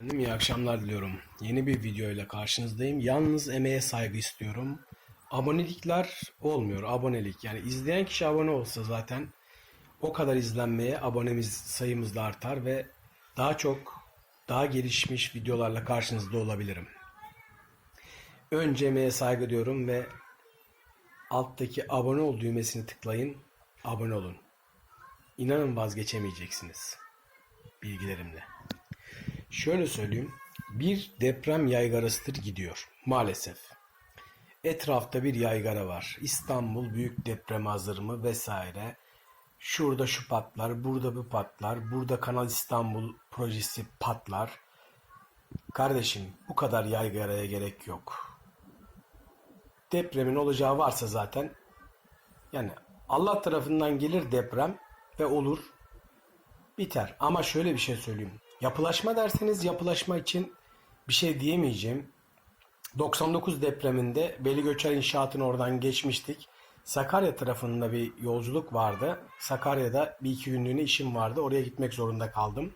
Efendim, İyi akşamlar diliyorum. Yeni bir video ile karşınızdayım. Yalnız emeğe saygı istiyorum. Abonelikler olmuyor. Abonelik. Yani izleyen kişi abone olsa zaten o kadar izlenmeye abonemiz sayımız da artar ve daha çok daha gelişmiş videolarla karşınızda olabilirim. Önce emeğe saygı diyorum ve alttaki abone ol düğmesini tıklayın. Abone olun. İnanın vazgeçemeyeceksiniz bilgilerimle. Şöyle söyleyeyim. Bir deprem yaygarasıdır gidiyor. Maalesef. Etrafta bir yaygara var. İstanbul büyük deprem hazır mı vesaire. Şurada şu patlar, burada bu patlar, burada Kanal İstanbul projesi patlar. Kardeşim bu kadar yaygaraya gerek yok. Depremin olacağı varsa zaten yani Allah tarafından gelir deprem ve olur biter. Ama şöyle bir şey söyleyeyim. Yapılaşma derseniz yapılaşma için bir şey diyemeyeceğim. 99 depreminde Veli Göçer İnşaat'ın oradan geçmiştik. Sakarya tarafında bir yolculuk vardı. Sakarya'da bir iki günlüğüne işim vardı. Oraya gitmek zorunda kaldım.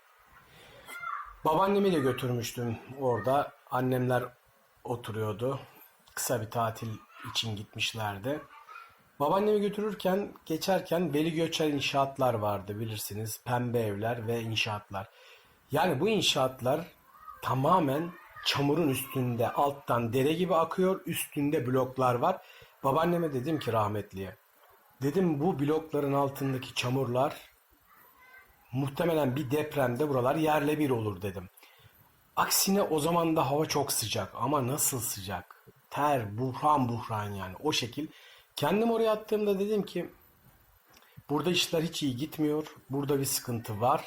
Babaannemi de götürmüştüm orada. Annemler oturuyordu. Kısa bir tatil için gitmişlerdi. Babaannemi götürürken geçerken Veli Göçer inşaatlar vardı bilirsiniz. Pembe evler ve inşaatlar. Yani bu inşaatlar tamamen çamurun üstünde alttan dere gibi akıyor. Üstünde bloklar var. Babaanneme dedim ki rahmetliye. Dedim bu blokların altındaki çamurlar muhtemelen bir depremde buralar yerle bir olur dedim. Aksine o zaman da hava çok sıcak ama nasıl sıcak? Ter, buhran buhran yani o şekil. Kendim oraya attığımda dedim ki burada işler hiç iyi gitmiyor. Burada bir sıkıntı var.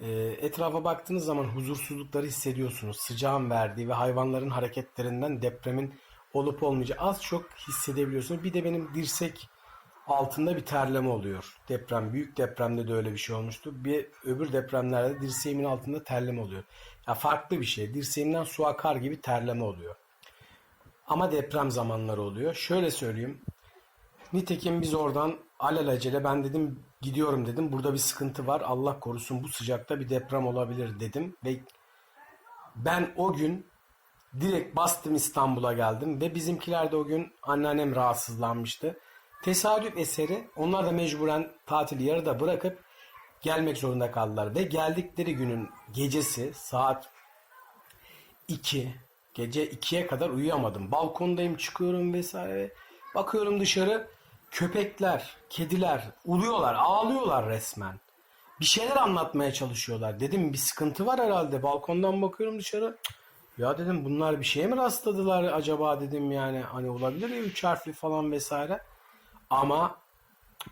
Ee, etrafa baktığınız zaman huzursuzlukları hissediyorsunuz. Sıcağın verdiği ve hayvanların hareketlerinden depremin olup olmayacağı az çok hissedebiliyorsunuz. Bir de benim dirsek altında bir terleme oluyor. Deprem, büyük depremde de öyle bir şey olmuştu. Bir öbür depremlerde dirseğimin altında terleme oluyor. Ya farklı bir şey. Dirseğimden su akar gibi terleme oluyor. Ama deprem zamanları oluyor. Şöyle söyleyeyim. Nitekim biz oradan alelacele ben dedim gidiyorum dedim. Burada bir sıkıntı var. Allah korusun bu sıcakta bir deprem olabilir dedim. Ve ben o gün direkt bastım İstanbul'a geldim. Ve bizimkiler de o gün anneannem rahatsızlanmıştı. Tesadüf eseri onlar da mecburen tatili yarıda bırakıp gelmek zorunda kaldılar. Ve geldikleri günün gecesi saat 2 gece 2'ye kadar uyuyamadım. Balkondayım çıkıyorum vesaire. Bakıyorum dışarı köpekler, kediler uluyorlar, ağlıyorlar resmen. Bir şeyler anlatmaya çalışıyorlar. Dedim bir sıkıntı var herhalde. Balkondan bakıyorum dışarı. Ya dedim bunlar bir şeye mi rastladılar acaba dedim yani. Hani olabilir ya üç harfli falan vesaire. Ama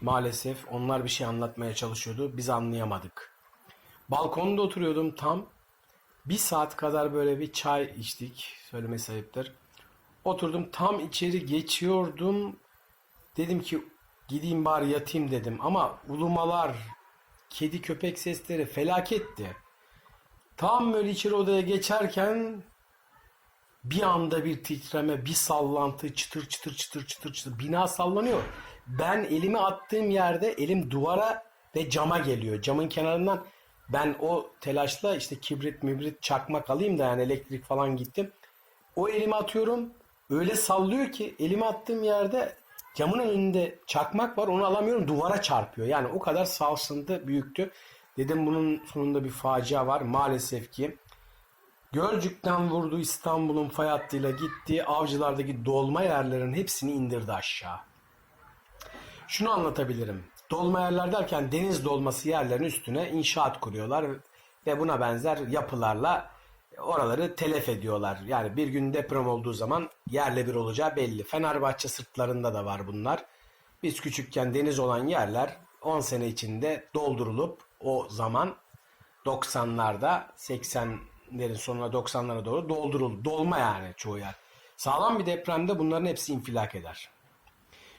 maalesef onlar bir şey anlatmaya çalışıyordu. Biz anlayamadık. Balkonda oturuyordum tam. Bir saat kadar böyle bir çay içtik. Söylemesi ayıptır. Oturdum tam içeri geçiyordum. Dedim ki gideyim bari yatayım dedim. Ama ulumalar, kedi köpek sesleri felaketti. Tam böyle içeri odaya geçerken bir anda bir titreme, bir sallantı, çıtır çıtır çıtır çıtır çıtır. Bina sallanıyor. Ben elimi attığım yerde elim duvara ve cama geliyor. Camın kenarından ben o telaşla işte kibrit mibrit çakmak alayım da yani elektrik falan gittim. O elimi atıyorum. Öyle sallıyor ki elimi attığım yerde camın önünde çakmak var onu alamıyorum duvara çarpıyor. Yani o kadar sarsıntı büyüktü. Dedim bunun sonunda bir facia var. Maalesef ki Gölcük'ten vurdu İstanbul'un fay hattıyla gitti. Avcılardaki dolma yerlerin hepsini indirdi aşağı. Şunu anlatabilirim. Dolma yerler derken deniz dolması yerlerin üstüne inşaat kuruyorlar ve buna benzer yapılarla oraları telef ediyorlar. Yani bir gün deprem olduğu zaman yerle bir olacağı belli. Fenerbahçe sırtlarında da var bunlar. Biz küçükken deniz olan yerler 10 sene içinde doldurulup o zaman 90'larda 80'lerin sonuna 90'lara doğru dolduruldu. Dolma yani çoğu yer. Sağlam bir depremde bunların hepsi infilak eder.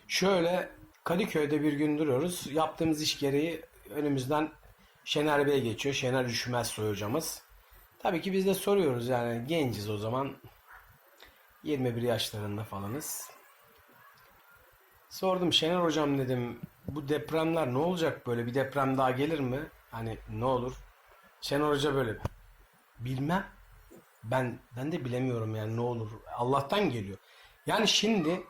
Şöyle Kadıköy'de bir gün duruyoruz. Yaptığımız iş gereği önümüzden Şener Bey geçiyor. Şener Üşümez Soy hocamız. Tabii ki biz de soruyoruz yani genciz o zaman. 21 yaşlarında falanız. Sordum Şener hocam dedim bu depremler ne olacak böyle bir deprem daha gelir mi? Hani ne olur? Şener hoca böyle Bilmem. Ben ben de bilemiyorum yani ne olur. Allah'tan geliyor. Yani şimdi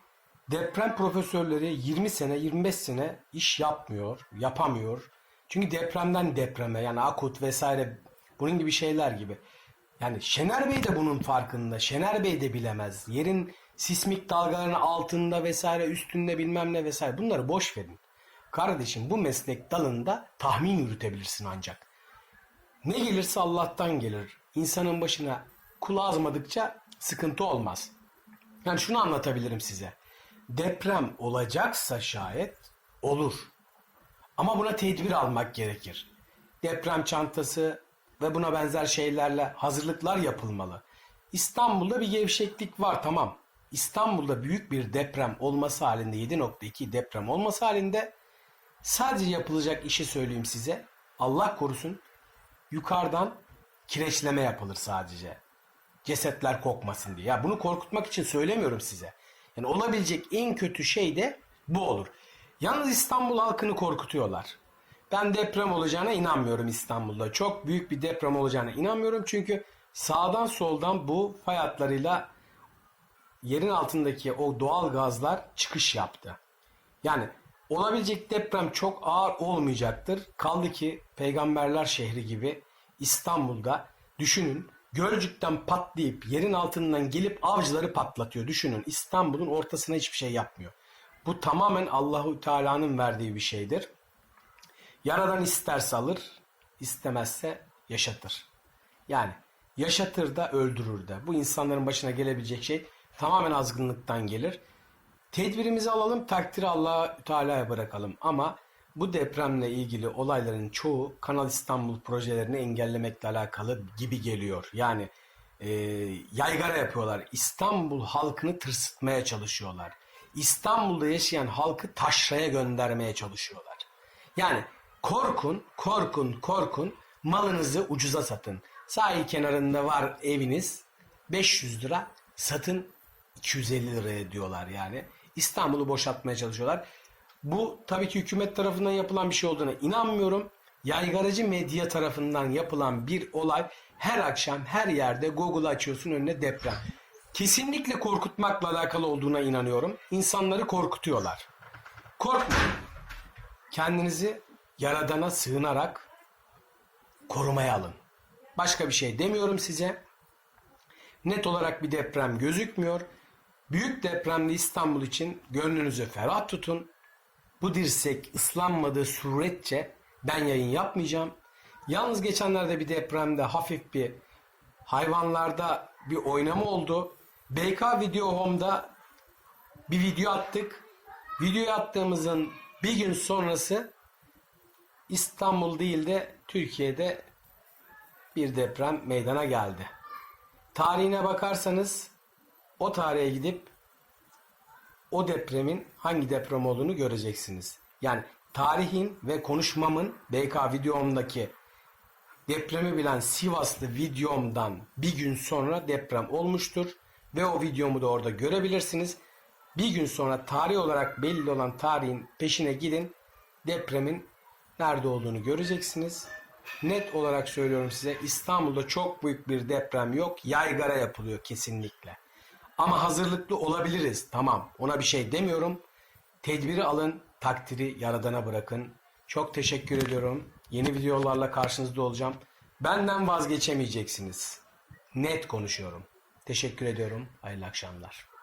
deprem profesörleri 20 sene 25 sene iş yapmıyor, yapamıyor. Çünkü depremden depreme yani akut vesaire bunun gibi şeyler gibi. Yani Şener Bey de bunun farkında. Şener Bey de bilemez. Yerin sismik dalgaların altında vesaire üstünde bilmem ne vesaire bunları boş verin. Kardeşim bu meslek dalında tahmin yürütebilirsin ancak. Ne gelirse Allah'tan gelir. İnsanın başına kul azmadıkça sıkıntı olmaz. Yani şunu anlatabilirim size. Deprem olacaksa şayet olur. Ama buna tedbir almak gerekir. Deprem çantası ve buna benzer şeylerle hazırlıklar yapılmalı. İstanbul'da bir gevşeklik var tamam. İstanbul'da büyük bir deprem olması halinde 7.2 deprem olması halinde sadece yapılacak işi söyleyeyim size. Allah korusun yukarıdan kireçleme yapılır sadece. Cesetler kokmasın diye. Ya bunu korkutmak için söylemiyorum size. Yani olabilecek en kötü şey de bu olur. Yalnız İstanbul halkını korkutuyorlar. Ben deprem olacağına inanmıyorum İstanbul'da. Çok büyük bir deprem olacağına inanmıyorum. Çünkü sağdan soldan bu fay hatlarıyla yerin altındaki o doğal gazlar çıkış yaptı. Yani olabilecek deprem çok ağır olmayacaktır. Kaldı ki peygamberler şehri gibi İstanbul'da düşünün Gölcük'ten patlayıp yerin altından gelip avcıları patlatıyor. Düşünün İstanbul'un ortasına hiçbir şey yapmıyor. Bu tamamen Allahu Teala'nın verdiği bir şeydir. Yaradan isterse alır, istemezse yaşatır. Yani yaşatır da öldürür de. Bu insanların başına gelebilecek şey tamamen azgınlıktan gelir. Tedbirimizi alalım, takdiri Allah Teala'ya bırakalım. Ama bu depremle ilgili olayların çoğu Kanal İstanbul projelerini engellemekle alakalı gibi geliyor. Yani e, yaygara yapıyorlar. İstanbul halkını tırsıtmaya çalışıyorlar. İstanbul'da yaşayan halkı taşraya göndermeye çalışıyorlar. Yani korkun, korkun, korkun, malınızı ucuza satın. Sahil kenarında var eviniz, 500 lira, satın 250 liraya diyorlar yani. İstanbul'u boşaltmaya çalışıyorlar. Bu tabii ki hükümet tarafından yapılan bir şey olduğuna inanmıyorum. Yaygaracı medya tarafından yapılan bir olay her akşam her yerde Google açıyorsun önüne deprem. Kesinlikle korkutmakla alakalı olduğuna inanıyorum. İnsanları korkutuyorlar. Korkmayın. Kendinizi Yaradan'a sığınarak korumaya alın. Başka bir şey demiyorum size. Net olarak bir deprem gözükmüyor. Büyük depremli İstanbul için gönlünüzü ferah tutun. Bu dirsek ıslanmadığı suretçe ben yayın yapmayacağım. Yalnız geçenlerde bir depremde hafif bir hayvanlarda bir oynama oldu. BK Video Home'da bir video attık. Video attığımızın bir gün sonrası İstanbul değil de Türkiye'de bir deprem meydana geldi. Tarihine bakarsanız o tarihe gidip o depremin hangi deprem olduğunu göreceksiniz. Yani tarihin ve konuşmamın BK videomdaki depremi bilen Sivaslı videomdan bir gün sonra deprem olmuştur. Ve o videomu da orada görebilirsiniz. Bir gün sonra tarih olarak belli olan tarihin peşine gidin. Depremin nerede olduğunu göreceksiniz. Net olarak söylüyorum size İstanbul'da çok büyük bir deprem yok. Yaygara yapılıyor kesinlikle. Ama hazırlıklı olabiliriz. Tamam ona bir şey demiyorum. Tedbiri alın, takdiri yaradana bırakın. Çok teşekkür ediyorum. Yeni videolarla karşınızda olacağım. Benden vazgeçemeyeceksiniz. Net konuşuyorum. Teşekkür ediyorum. Hayırlı akşamlar.